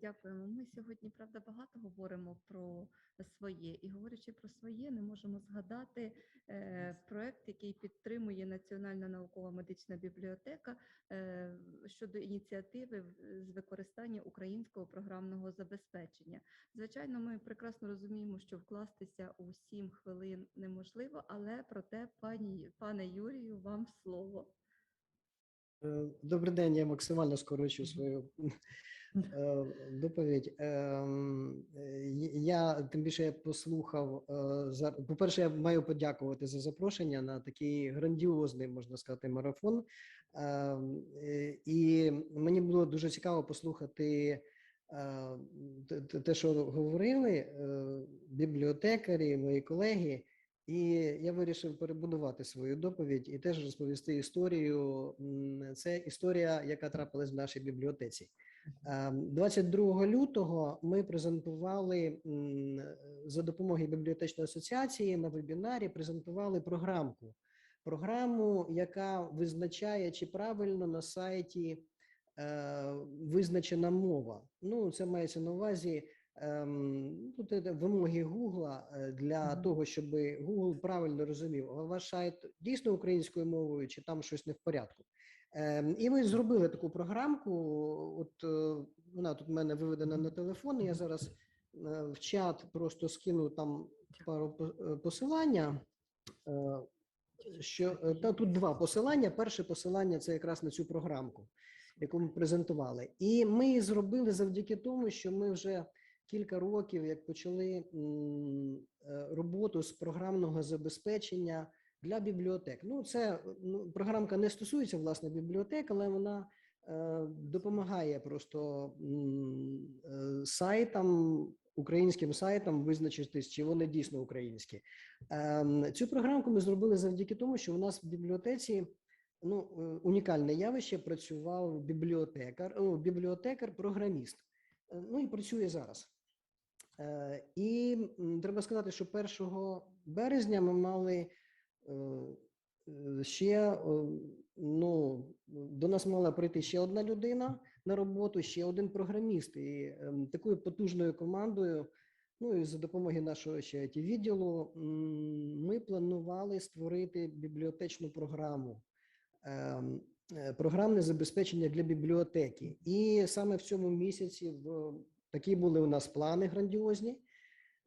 дякуємо. Ми сьогодні правда багато говоримо про своє, і говорячи про своє, не можемо згадати е, проект, який підтримує Національна наукова медична бібліотека е, щодо ініціативи з використання українського програмного забезпечення. Звичайно, ми прекрасно розуміємо, що вкластися у сім хвилин неможливо, але проте, пані пане Юрію, вам слово. Е, Добрий день, я максимально скорочу свою доповідь. Ем, е, Я тим більше я послухав. е, за- По-перше, я маю подякувати за запрошення на такий грандіозний, можна сказати, марафон. Ем, е, І мені було дуже цікаво послухати е, те- що говорили е, бібліотекарі, мої колеги. І я вирішив перебудувати свою доповідь і теж розповісти історію. Це історія, яка трапилась в нашій бібліотеці. Ем, 22 лютого ми презентували за допомогою бібліотечної асоціації на вебінарі. Презентували програмку. Програму, яка визначає, чи правильно на сайті е, визначена мова. Ну, це мається на увазі ем, ну, те вимоги Гугла е, для того, щоб Google правильно розумів, а ваш сайт дійсно українською мовою, чи там щось не в порядку. Ем, і ми зробили таку програмку. От е, вона тут в мене виведена на телефон. Я зараз е, в чат просто скину там пару е, посилання. Е, Що та тут два посилання. Перше посилання це якраз на цю програмку, яку ми презентували. І ми її зробили завдяки тому, що ми вже кілька років, як почали роботу з програмного забезпечення для бібліотек. Ну, це ну, програмка не стосується власне бібліотек, але вона допомагає просто е, сайтам, українським сайтам визначитись, чи вони дійсно українські. Ем, Цю програмку ми зробили завдяки тому, що у нас в бібліотеці ну, е, унікальне явище працював бібліотекар, о, бібліотекар-програміст. Е, Ну і працює зараз. Е, І треба сказати, що 1 березня ми мали е, е, ще е, ну, до нас мала прийти ще одна людина на роботу, ще один програміст. І ем, такою потужною командою, ну і за допомогою нашого ще it відділу, ми планували створити бібліотечну програму. ем, е, Програмне забезпечення для бібліотеки, і саме в цьому місяці в такі були у нас плани грандіозні.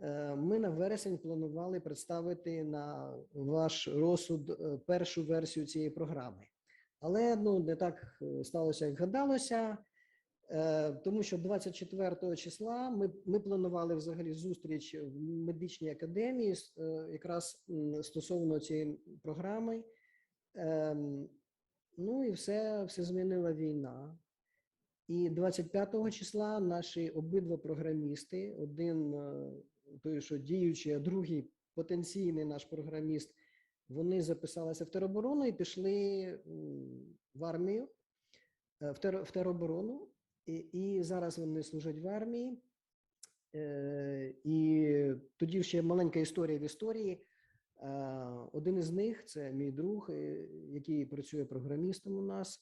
Е, Ми на вересень планували представити на ваш розсуд е, першу версію цієї програми. Але ну не так е, сталося, як гадалося, тому що 24 числа ми, ми планували взагалі зустріч в медичній академії якраз стосовно цієї програми. Ну і все, все змінила війна. І 25 числа наші обидва програмісти, один той, що діючий, а другий потенційний наш програміст, вони записалися в тероборону і пішли в армію, е, в, тер, в тероборону. І, і зараз вони служать в армії. Е, І тоді ще маленька історія в історії. Е, Один із них це мій друг, який працює програмістом у нас.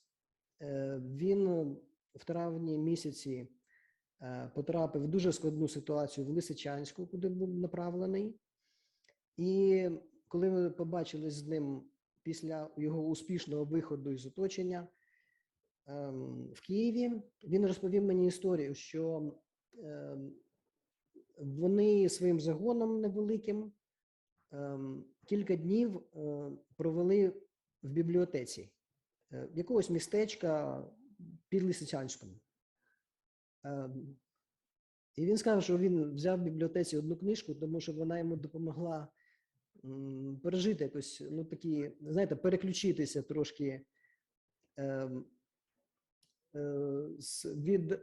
Він в травні місяці потрапив в дуже складну ситуацію в Лисичанську, куди був направлений. І коли ми побачились з ним після його успішного виходу із оточення ем, в Києві, він розповів мені історію, що ем, вони своїм загоном невеликим ем, кілька днів е, провели в бібліотеці е, якогось містечка під Лисичанськом. Ем, І він сказав, що він взяв в бібліотеці одну книжку, тому що вона йому допомогла пережити якось, ну такі, знаєте, переключитися трошки ем, е, від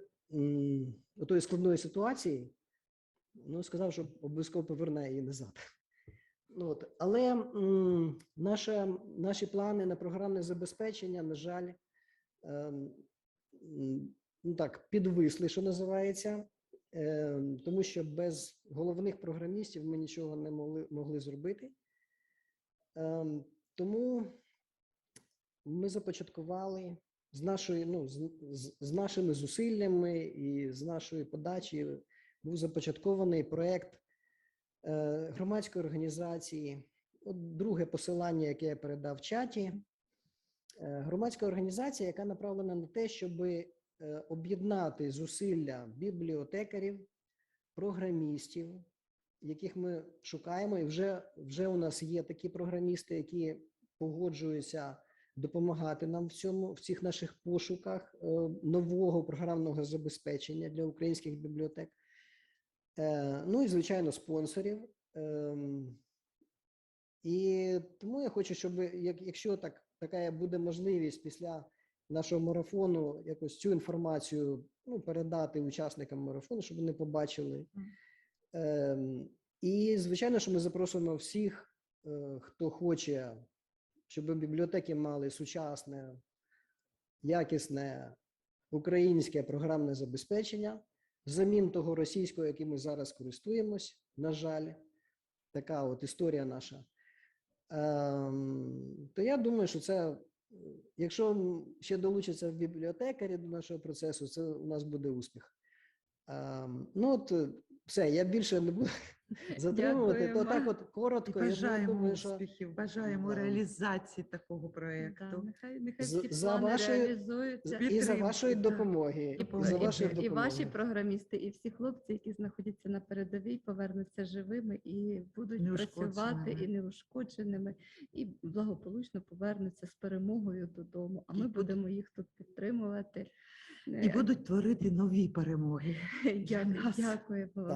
тої складної ситуації. Ну, сказав, що обов'язково поверне її назад. Ну, от. Але м, наша, наші плани на програмне забезпечення, на жаль, м, ну так, підвисли, що називається, ем, тому що без головних програмістів ми нічого не могли, могли зробити. Ем, тому ми започаткували з нашої, ну, з, з, нашими зусиллями і з нашої подачі був започаткований проект е, громадської організації. От друге посилання, яке я передав в чаті. Е, Громадська організація, яка направлена на те, щоб об'єднати зусилля бібліотекарів, програмістів, яких ми шукаємо, і вже, вже у нас є такі програмісти, які погоджуються допомагати нам в цьому в цих наших пошуках е, нового програмного забезпечення для українських бібліотек. Е, Ну і звичайно, спонсорів. Ем, І тому я хочу, щоб як, якщо так така буде можливість після нашого марафону, якось цю інформацію ну, передати учасникам марафону, щоб вони побачили. Ем, І звичайно, що ми запросимо всіх, е, хто хоче, щоб бібліотеки мали сучасне, якісне українське програмне забезпечення, взамін того російського, яким ми зараз користуємось. На жаль, така от історія наша. Ем, То я думаю, що це, якщо ще долучаться бібліотекарі до нашого процесу, це у нас буде успіх. Ем, Ну, от е, все, я більше не буду затримувати. То так, от І коротко. я бажаємо думаю, що успіхів, бажаємо Да. реалізації такого Да, проєкту. нехай нехай З- ці за плани вашої- реалізуються. і за вашої допомоги, І і за вашої і, і допомоги. ваші програмісти, і всі хлопці, які знаходяться на передовій, повернуться живими і будуть працювати і Неушкодженими. і благополучно повернуться з перемогою додому. А ми будуть- будемо їх тут підтримувати. І будуть творити нові перемоги. для Дякую, вам.